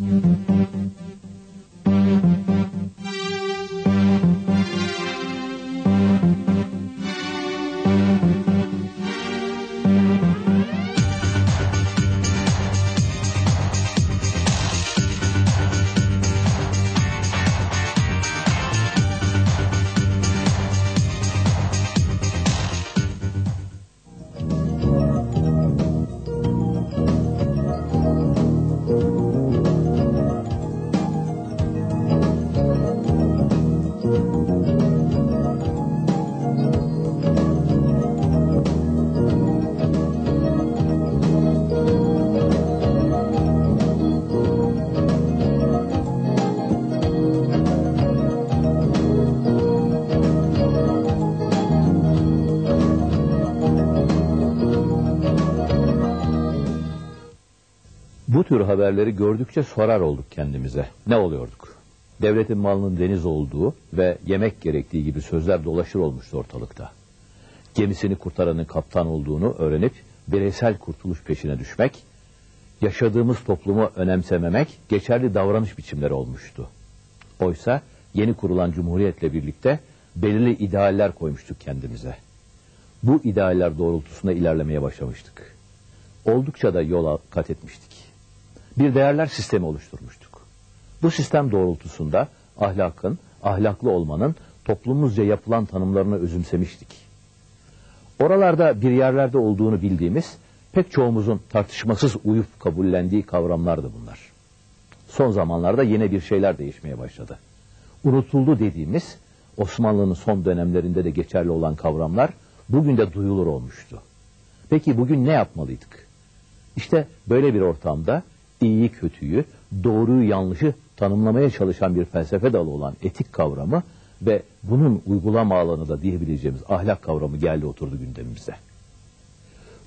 Mm-hmm. Bu tür haberleri gördükçe sorar olduk kendimize. Ne oluyorduk? Devletin malının deniz olduğu ve yemek gerektiği gibi sözler dolaşır olmuştu ortalıkta. Gemisini kurtaranın kaptan olduğunu öğrenip bireysel kurtuluş peşine düşmek, yaşadığımız toplumu önemsememek geçerli davranış biçimleri olmuştu. Oysa yeni kurulan cumhuriyetle birlikte belirli idealler koymuştuk kendimize. Bu idealler doğrultusunda ilerlemeye başlamıştık. Oldukça da yola kat etmiştik bir değerler sistemi oluşturmuştuk. Bu sistem doğrultusunda ahlakın, ahlaklı olmanın toplumumuzca yapılan tanımlarını özümsemiştik. Oralarda bir yerlerde olduğunu bildiğimiz pek çoğumuzun tartışmasız uyup kabullendiği kavramlardı bunlar. Son zamanlarda yine bir şeyler değişmeye başladı. Unutuldu dediğimiz Osmanlı'nın son dönemlerinde de geçerli olan kavramlar bugün de duyulur olmuştu. Peki bugün ne yapmalıydık? İşte böyle bir ortamda iyiyi kötüyü, doğruyu yanlışı tanımlamaya çalışan bir felsefe dalı olan etik kavramı ve bunun uygulama alanı da diyebileceğimiz ahlak kavramı geldi oturdu gündemimize.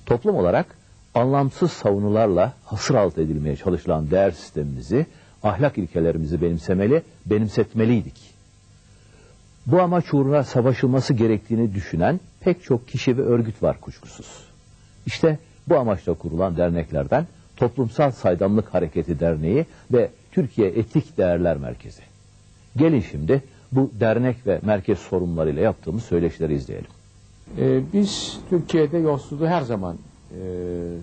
Toplum olarak anlamsız savunularla hasır alt edilmeye çalışılan değer sistemimizi, ahlak ilkelerimizi benimsemeli, benimsetmeliydik. Bu amaç uğruna savaşılması gerektiğini düşünen pek çok kişi ve örgüt var kuşkusuz. İşte bu amaçla kurulan derneklerden Toplumsal Saydamlık Hareketi Derneği ve Türkiye Etik Değerler Merkezi. Gelin şimdi bu dernek ve merkez sorunlarıyla yaptığımız söyleşileri izleyelim. Ee, biz Türkiye'de yolsuzluğu her zaman e,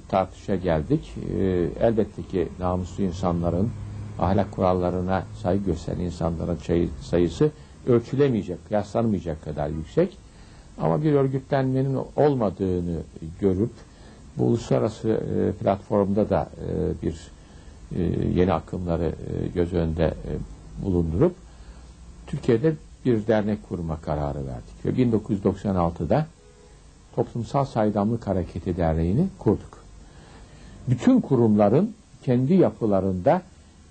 tartışa geldik. E, elbette ki namuslu insanların, ahlak kurallarına saygı gösteren insanların sayısı ölçülemeyecek, kıyaslanmayacak kadar yüksek. Ama bir örgütlenmenin olmadığını görüp bu uluslararası e, platformda da e, bir e, yeni akımları e, göz önünde e, bulundurup Türkiye'de bir dernek kurma kararı verdik. Ve 1996'da Toplumsal Saydamlık Hareketi Derneği'ni kurduk. Bütün kurumların kendi yapılarında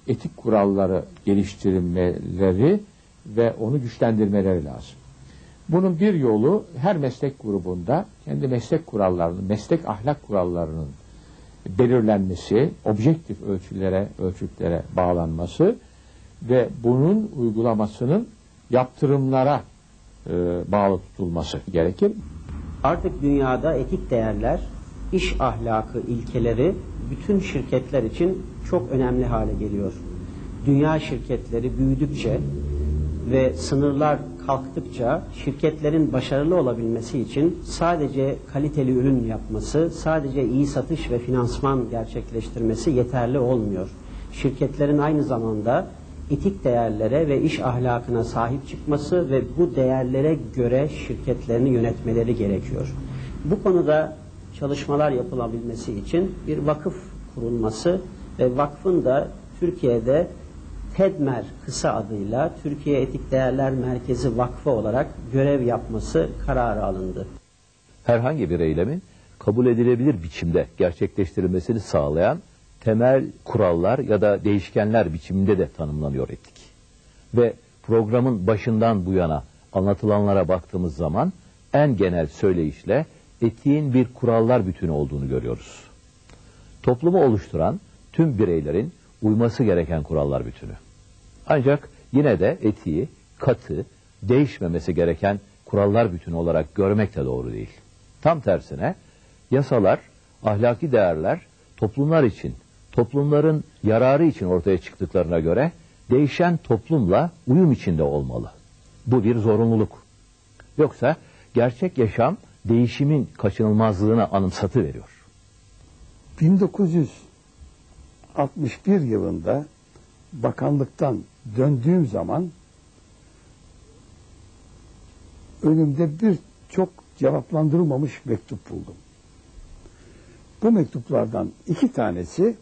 etik kuralları geliştirmeleri ve onu güçlendirmeleri lazım. Bunun bir yolu her meslek grubunda kendi meslek kurallarının, meslek ahlak kurallarının belirlenmesi, objektif ölçülere, ölçütlere bağlanması ve bunun uygulamasının yaptırımlara e, bağlı tutulması gerekir. Artık dünyada etik değerler, iş ahlakı ilkeleri bütün şirketler için çok önemli hale geliyor. Dünya şirketleri büyüdükçe ve sınırlar kalktıkça şirketlerin başarılı olabilmesi için sadece kaliteli ürün yapması, sadece iyi satış ve finansman gerçekleştirmesi yeterli olmuyor. Şirketlerin aynı zamanda etik değerlere ve iş ahlakına sahip çıkması ve bu değerlere göre şirketlerini yönetmeleri gerekiyor. Bu konuda çalışmalar yapılabilmesi için bir vakıf kurulması ve vakfın da Türkiye'de TEDMER kısa adıyla Türkiye Etik Değerler Merkezi Vakfı olarak görev yapması kararı alındı. Herhangi bir eylemin kabul edilebilir biçimde gerçekleştirilmesini sağlayan temel kurallar ya da değişkenler biçiminde de tanımlanıyor etik. Ve programın başından bu yana anlatılanlara baktığımız zaman en genel söyleyişle etiğin bir kurallar bütünü olduğunu görüyoruz. Toplumu oluşturan tüm bireylerin uyması gereken kurallar bütünü. Ancak yine de etiği, katı, değişmemesi gereken kurallar bütünü olarak görmek de doğru değil. Tam tersine yasalar, ahlaki değerler toplumlar için, toplumların yararı için ortaya çıktıklarına göre değişen toplumla uyum içinde olmalı. Bu bir zorunluluk. Yoksa gerçek yaşam değişimin kaçınılmazlığına anımsatı veriyor. 1961 yılında bakanlıktan döndüğüm zaman önümde bir çok cevaplandırılmamış mektup buldum. Bu mektuplardan iki tanesi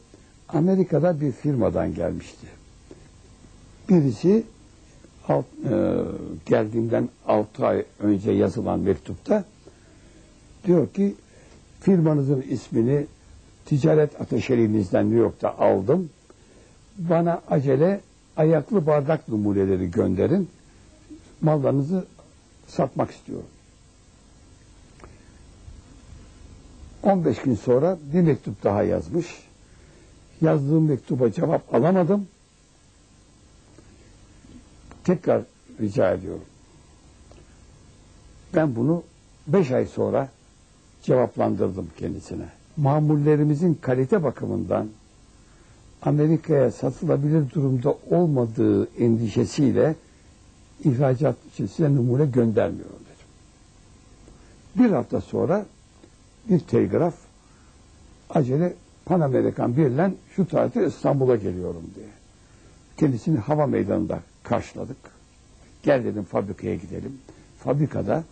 Amerika'da bir firmadan gelmişti. Birisi alt, e, geldiğimden 6 ay önce yazılan mektupta diyor ki firmanızın ismini ticaret ateşeliğinizden New York'ta aldım. Bana acele ayaklı bardak numuneleri gönderin. Mallarınızı satmak istiyorum. 15 gün sonra bir mektup daha yazmış. Yazdığım mektuba cevap alamadım. Tekrar rica ediyorum. Ben bunu 5 ay sonra cevaplandırdım kendisine. Mamullerimizin kalite bakımından Amerika'ya satılabilir durumda olmadığı endişesiyle ihracat için size numune göndermiyorum dedim. Bir hafta sonra bir telgraf acele Pan Amerikan birle şu tarihte İstanbul'a geliyorum diye. Kendisini hava meydanında karşıladık. Gel dedim fabrikaya gidelim. Fabrikada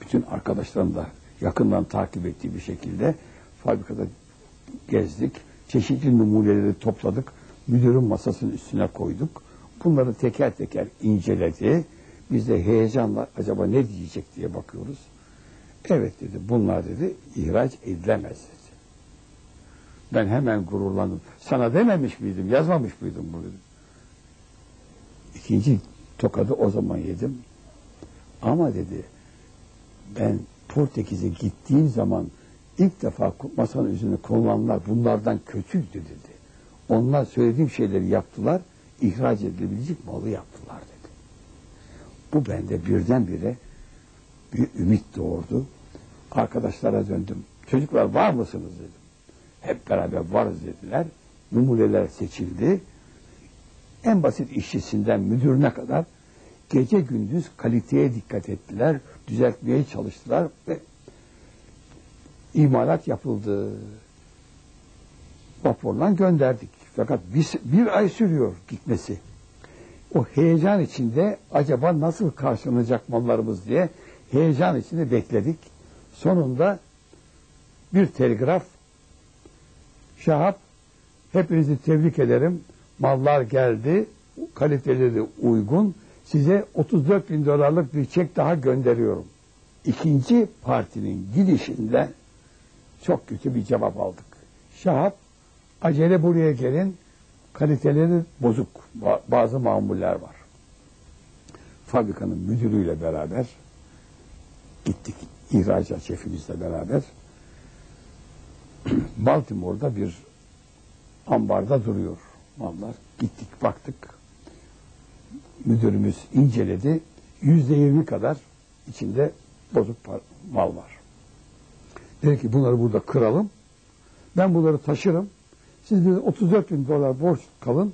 bütün arkadaşlarım da yakından takip ettiği bir şekilde fabrikada gezdik. Çeşitli numuneleri topladık. Müdürün masasının üstüne koyduk. Bunları teker teker inceledi. Biz de heyecanla acaba ne diyecek diye bakıyoruz. Evet dedi bunlar dedi ihraç edilemez dedi. Ben hemen gururlandım. Sana dememiş miydim, yazmamış mıydım bunu? İkinci tokadı o zaman yedim. Ama dedi ben Portekiz'e gittiğim zaman ilk defa masanın üzerine konulanlar bunlardan kötüydü dedi. Onlar söylediğim şeyleri yaptılar, ihraç edilebilecek malı yaptılar dedi. Bu bende birdenbire bir ümit doğurdu. Arkadaşlara döndüm. Çocuklar var mısınız dedim. Hep beraber varız dediler. Numuneler seçildi. En basit işçisinden müdürüne kadar gece gündüz kaliteye dikkat ettiler, düzeltmeye çalıştılar ve imalat yapıldı. Vapurla gönderdik. Fakat bir, bir ay sürüyor gitmesi. O heyecan içinde acaba nasıl karşılanacak mallarımız diye heyecan içinde bekledik. Sonunda bir telgraf Şahap hepinizi tebrik ederim. Mallar geldi. Kaliteleri uygun. Size 34 bin dolarlık bir çek daha gönderiyorum. İkinci partinin gidişinde çok kötü bir cevap aldık. Şahap acele buraya gelin. Kaliteleri bozuk. Bazı mamuller var. Fabrikanın müdürüyle beraber gittik ihracat şefimizle beraber Baltimore'da bir ambarda duruyor mallar. Gittik baktık. Müdürümüz inceledi. Yüzde yirmi kadar içinde bozuk mal var. Dedi ki bunları burada kıralım. Ben bunları taşırım. Siz bir 34 bin dolar borç kalın.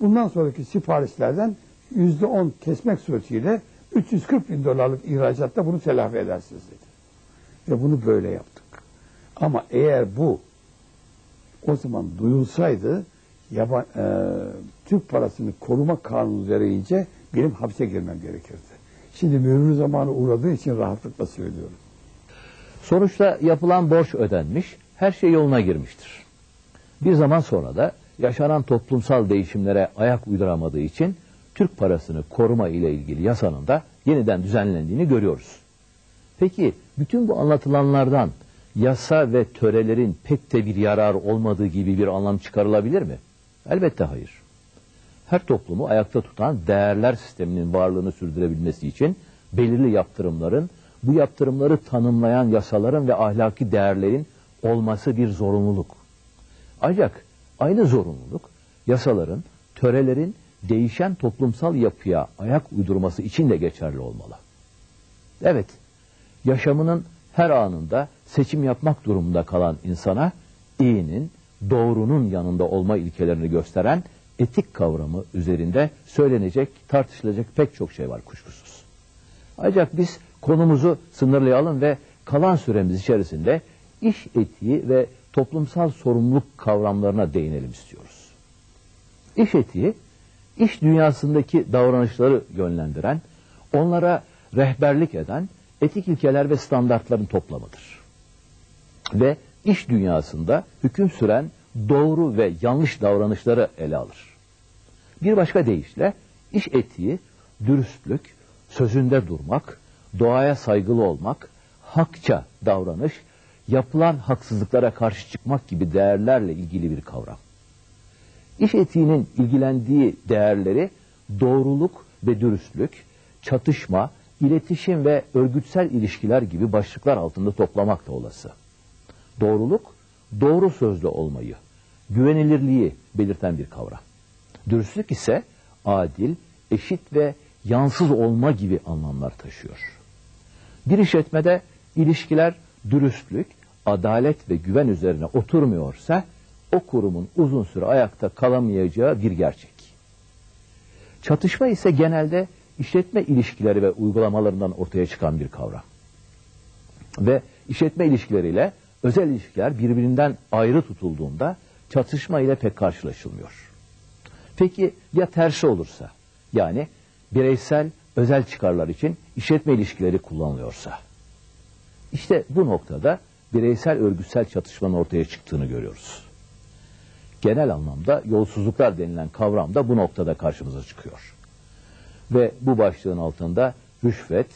Bundan sonraki siparişlerden yüzde on kesmek suretiyle 340 bin dolarlık ihracatta bunu telafi edersiniz dedi. Ve bunu böyle yaptık. Ama eğer bu o zaman duyulsaydı yaban, e, Türk parasını koruma kanunu gereğince benim hapse girmem gerekirdi. Şimdi mühür zamanı uğradığı için rahatlıkla söylüyorum. Sonuçta yapılan borç ödenmiş, her şey yoluna girmiştir. Bir zaman sonra da yaşanan toplumsal değişimlere ayak uyduramadığı için Türk parasını koruma ile ilgili yasanın da yeniden düzenlendiğini görüyoruz. Peki bütün bu anlatılanlardan yasa ve törelerin pek de bir yarar olmadığı gibi bir anlam çıkarılabilir mi? Elbette hayır. Her toplumu ayakta tutan değerler sisteminin varlığını sürdürebilmesi için belirli yaptırımların, bu yaptırımları tanımlayan yasaların ve ahlaki değerlerin olması bir zorunluluk. Ancak aynı zorunluluk yasaların, törelerin değişen toplumsal yapıya ayak uydurması için de geçerli olmalı. Evet, yaşamının her anında seçim yapmak durumunda kalan insana iyinin, doğrunun yanında olma ilkelerini gösteren etik kavramı üzerinde söylenecek, tartışılacak pek çok şey var kuşkusuz. Ancak biz konumuzu sınırlayalım ve kalan süremiz içerisinde iş etiği ve toplumsal sorumluluk kavramlarına değinelim istiyoruz. İş etiği, iş dünyasındaki davranışları yönlendiren, onlara rehberlik eden etik ilkeler ve standartların toplamıdır. Ve iş dünyasında hüküm süren doğru ve yanlış davranışları ele alır. Bir başka deyişle iş etiği dürüstlük, sözünde durmak, doğaya saygılı olmak, hakça davranış, yapılan haksızlıklara karşı çıkmak gibi değerlerle ilgili bir kavram. İş etiğinin ilgilendiği değerleri doğruluk ve dürüstlük, çatışma, iletişim ve örgütsel ilişkiler gibi başlıklar altında toplamak da olası. Doğruluk, doğru sözlü olmayı, güvenilirliği belirten bir kavram. Dürüstlük ise adil, eşit ve yansız olma gibi anlamlar taşıyor. Bir işletmede ilişkiler dürüstlük, adalet ve güven üzerine oturmuyorsa o kurumun uzun süre ayakta kalamayacağı bir gerçek. Çatışma ise genelde işletme ilişkileri ve uygulamalarından ortaya çıkan bir kavram. Ve işletme ilişkileriyle özel ilişkiler birbirinden ayrı tutulduğunda çatışma ile pek karşılaşılmıyor. Peki ya tersi olursa? Yani bireysel özel çıkarlar için işletme ilişkileri kullanılıyorsa? İşte bu noktada bireysel örgütsel çatışmanın ortaya çıktığını görüyoruz. Genel anlamda yolsuzluklar denilen kavram da bu noktada karşımıza çıkıyor. Ve bu başlığın altında rüşvet,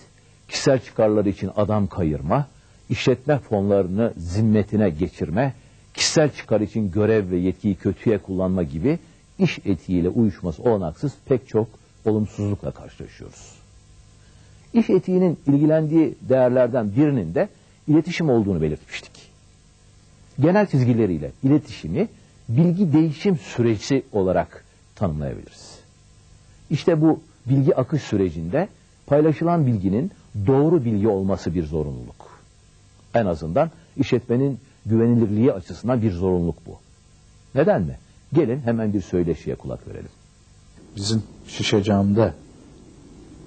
kişisel çıkarları için adam kayırma, işletme fonlarını zimmetine geçirme, kişisel çıkar için görev ve yetkiyi kötüye kullanma gibi iş etiğiyle uyuşması olanaksız pek çok olumsuzlukla karşılaşıyoruz. İş etiğinin ilgilendiği değerlerden birinin de iletişim olduğunu belirtmiştik. Genel çizgileriyle iletişimi bilgi değişim süreci olarak tanımlayabiliriz. İşte bu bilgi akış sürecinde paylaşılan bilginin doğru bilgi olması bir zorunluluk. En azından işletmenin güvenilirliği açısından bir zorunluluk bu. Neden mi? Gelin hemen bir söyleşiye kulak verelim. Bizim şişe camda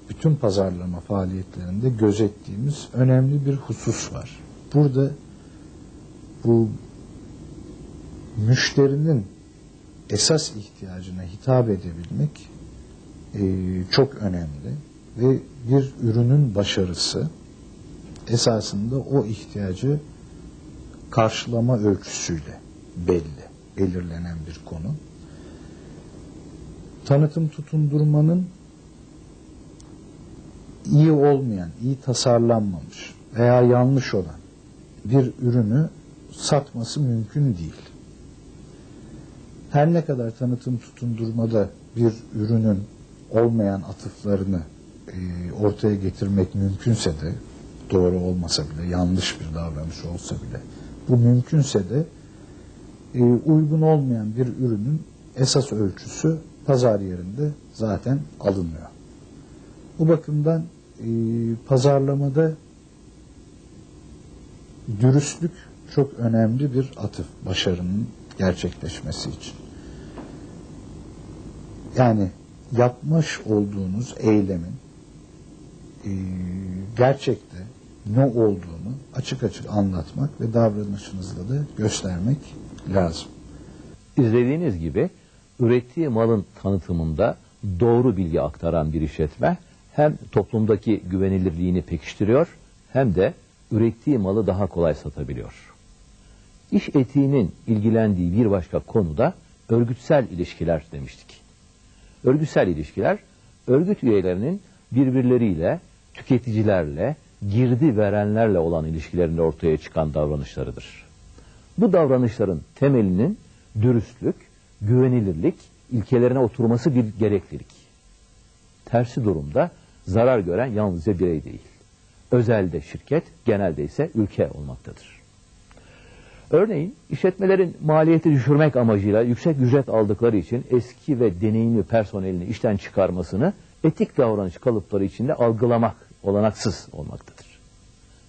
bütün pazarlama faaliyetlerinde gözettiğimiz önemli bir husus var. Burada bu müşterinin esas ihtiyacına hitap edebilmek e, çok önemli ve bir ürünün başarısı esasında o ihtiyacı karşılama ölçüsüyle belli, belirlenen bir konu. Tanıtım tutundurmanın iyi olmayan, iyi tasarlanmamış veya yanlış olan bir ürünü satması mümkün değil. Her ne kadar tanıtım tutundurmada bir ürünün olmayan atıflarını e, ortaya getirmek mümkünse de doğru olmasa bile yanlış bir davranış olsa bile bu mümkünse de e, uygun olmayan bir ürünün esas ölçüsü pazar yerinde zaten alınmıyor. Bu bakımdan e, pazarlamada dürüstlük çok önemli bir atıf başarının gerçekleşmesi için. Yani yapmış olduğunuz eylemin e, gerçekte ne olduğunu açık açık anlatmak ve davranışınızla da göstermek lazım. İzlediğiniz gibi ürettiği malın tanıtımında doğru bilgi aktaran bir işletme hem toplumdaki güvenilirliğini pekiştiriyor hem de ürettiği malı daha kolay satabiliyor. İş etiğinin ilgilendiği bir başka konu da örgütsel ilişkiler demiştik. Örgütsel ilişkiler, örgüt üyelerinin birbirleriyle, tüketicilerle, girdi verenlerle olan ilişkilerinde ortaya çıkan davranışlarıdır. Bu davranışların temelinin dürüstlük, güvenilirlik, ilkelerine oturması bir gereklilik. Tersi durumda zarar gören yalnızca birey değil. Özelde şirket, genelde ise ülke olmaktadır. Örneğin işletmelerin maliyeti düşürmek amacıyla yüksek ücret aldıkları için eski ve deneyimli personelini işten çıkarmasını etik davranış kalıpları içinde algılamak olanaksız olmaktadır.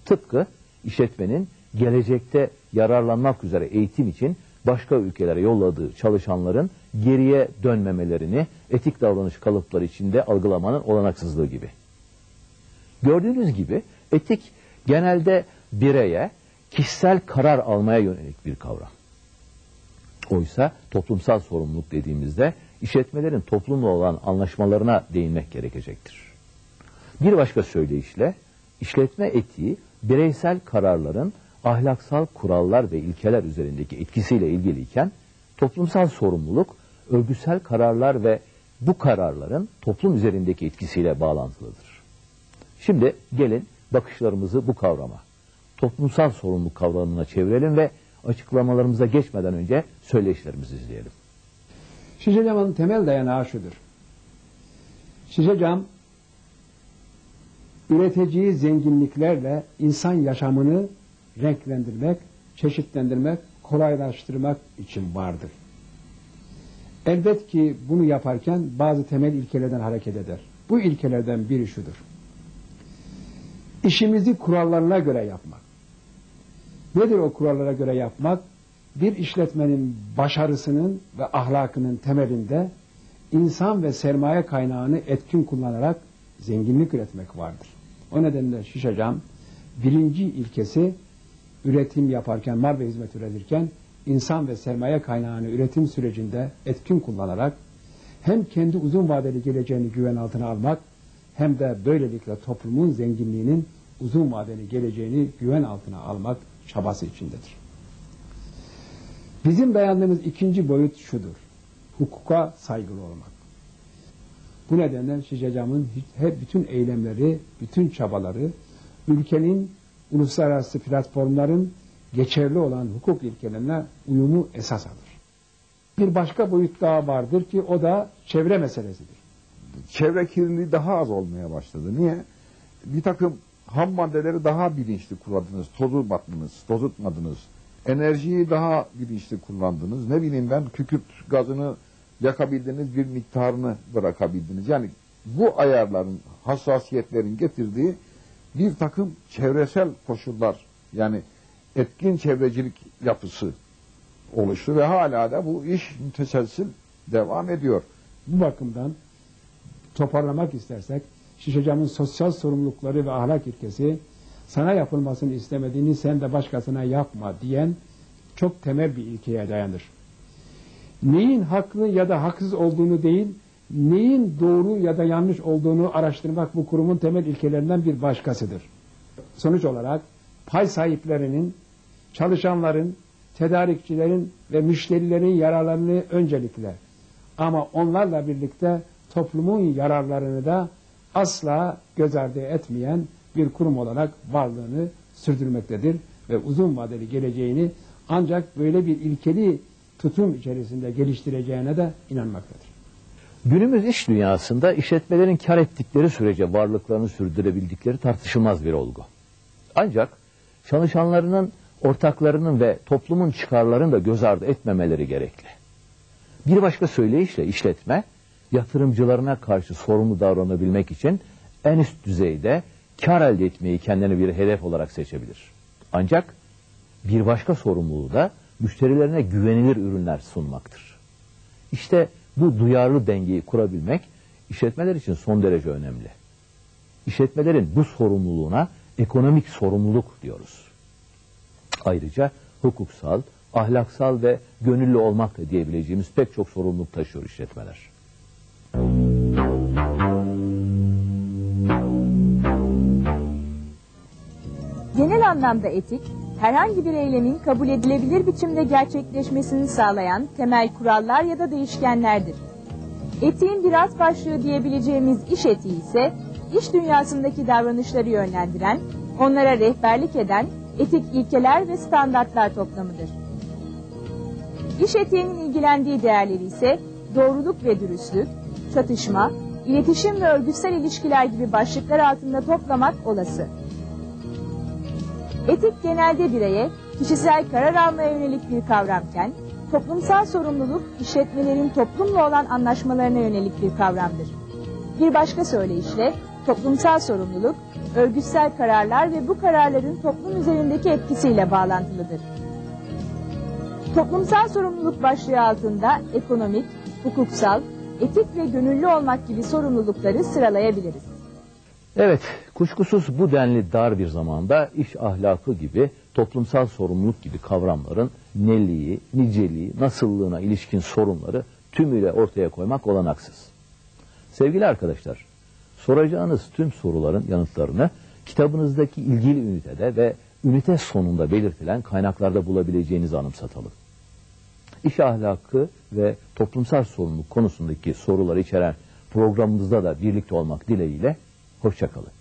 Tıpkı işletmenin gelecekte yararlanmak üzere eğitim için başka ülkelere yolladığı çalışanların geriye dönmemelerini etik davranış kalıpları içinde algılamanın olanaksızlığı gibi. Gördüğünüz gibi etik genelde bireye kişisel karar almaya yönelik bir kavram. Oysa toplumsal sorumluluk dediğimizde işletmelerin toplumla olan anlaşmalarına değinmek gerekecektir. Bir başka söyleyişle işletme etiği bireysel kararların ahlaksal kurallar ve ilkeler üzerindeki etkisiyle ilgiliyken toplumsal sorumluluk örgüsel kararlar ve bu kararların toplum üzerindeki etkisiyle bağlantılıdır. Şimdi gelin bakışlarımızı bu kavrama, toplumsal sorumluluk kavramına çevirelim ve açıklamalarımıza geçmeden önce söyleşilerimizi izleyelim. Şişe camın temel dayanağı şudur. Şişe cam üreteceği zenginliklerle insan yaşamını renklendirmek, çeşitlendirmek, kolaylaştırmak için vardır. Elbet ki bunu yaparken bazı temel ilkelerden hareket eder. Bu ilkelerden biri şudur. İşimizi kurallarına göre yapmak. Nedir o kurallara göre yapmak? Bir işletmenin başarısının ve ahlakının temelinde insan ve sermaye kaynağını etkin kullanarak zenginlik üretmek vardır. O nedenle şişe birinci ilkesi üretim yaparken, mal ve hizmet üretirken insan ve sermaye kaynağını üretim sürecinde etkin kullanarak hem kendi uzun vadeli geleceğini güven altına almak hem de böylelikle toplumun zenginliğinin uzun vadeli geleceğini güven altına almak çabası içindedir. Bizim dayandığımız ikinci boyut şudur. Hukuka saygılı olmak. Bu nedenle Şişecam'ın hep bütün eylemleri, bütün çabaları ülkenin uluslararası platformların geçerli olan hukuk ilkelerine uyumu esas alır. Bir başka boyut daha vardır ki o da çevre meselesidir. çevre kirliliği daha az olmaya başladı. Niye? Bir takım ham maddeleri daha bilinçli kullandınız. Tozutmadınız, tozutmadınız. Enerjiyi daha bilinçli kullandınız. Ne bileyim ben kükürt gazını yakabildiniz, bir miktarını bırakabildiniz. Yani bu ayarların, hassasiyetlerin getirdiği bir takım çevresel koşullar yani etkin çevrecilik yapısı oluştu ve hala da bu iş müteselsil devam ediyor. Bu bakımdan toparlamak istersek Şişecam'ın sosyal sorumlulukları ve ahlak ilkesi sana yapılmasını istemediğini sen de başkasına yapma diyen çok temel bir ilkeye dayanır. Neyin haklı ya da haksız olduğunu değil, neyin doğru ya da yanlış olduğunu araştırmak bu kurumun temel ilkelerinden bir başkasıdır. Sonuç olarak pay sahiplerinin, çalışanların, tedarikçilerin ve müşterilerin yararlarını öncelikle ama onlarla birlikte toplumun yararlarını da asla göz ardı etmeyen bir kurum olarak varlığını sürdürmektedir ve uzun vadeli geleceğini ancak böyle bir ilkeli tutum içerisinde geliştireceğine de inanmaktadır. Günümüz iş dünyasında işletmelerin kar ettikleri sürece varlıklarını sürdürebildikleri tartışılmaz bir olgu. Ancak çalışanlarının, ortaklarının ve toplumun çıkarlarını da göz ardı etmemeleri gerekli. Bir başka söyleyişle işletme, yatırımcılarına karşı sorumlu davranabilmek için en üst düzeyde kar elde etmeyi kendine bir hedef olarak seçebilir. Ancak bir başka sorumluluğu da müşterilerine güvenilir ürünler sunmaktır. İşte bu duyarlı dengeyi kurabilmek işletmeler için son derece önemli. İşletmelerin bu sorumluluğuna ekonomik sorumluluk diyoruz. Ayrıca hukuksal, ahlaksal ve gönüllü olmak da diyebileceğimiz pek çok sorumluluk taşıyor işletmeler. Genel anlamda etik, herhangi bir eylemin kabul edilebilir biçimde gerçekleşmesini sağlayan temel kurallar ya da değişkenlerdir. Etiğin bir alt başlığı diyebileceğimiz iş etiği ise, iş dünyasındaki davranışları yönlendiren, onlara rehberlik eden etik ilkeler ve standartlar toplamıdır. İş etiğinin ilgilendiği değerleri ise doğruluk ve dürüstlük, çatışma, iletişim ve örgütsel ilişkiler gibi başlıklar altında toplamak olası. Etik genelde bireye kişisel karar almaya yönelik bir kavramken, toplumsal sorumluluk işletmelerin toplumla olan anlaşmalarına yönelik bir kavramdır. Bir başka söyleyişle toplumsal sorumluluk, örgütsel kararlar ve bu kararların toplum üzerindeki etkisiyle bağlantılıdır. Toplumsal sorumluluk başlığı altında ekonomik, hukuksal, etik ve gönüllü olmak gibi sorumlulukları sıralayabiliriz. Evet, kuşkusuz bu denli dar bir zamanda iş ahlakı gibi, toplumsal sorumluluk gibi kavramların neliği, niceliği, nasıllığına ilişkin sorunları tümüyle ortaya koymak olanaksız. Sevgili arkadaşlar, soracağınız tüm soruların yanıtlarını kitabınızdaki ilgili ünitede ve ünite sonunda belirtilen kaynaklarda bulabileceğinizi anımsatalım. İş ahlakı ve toplumsal sorumluluk konusundaki soruları içeren programımızda da birlikte olmak dileğiyle hoşçakalın.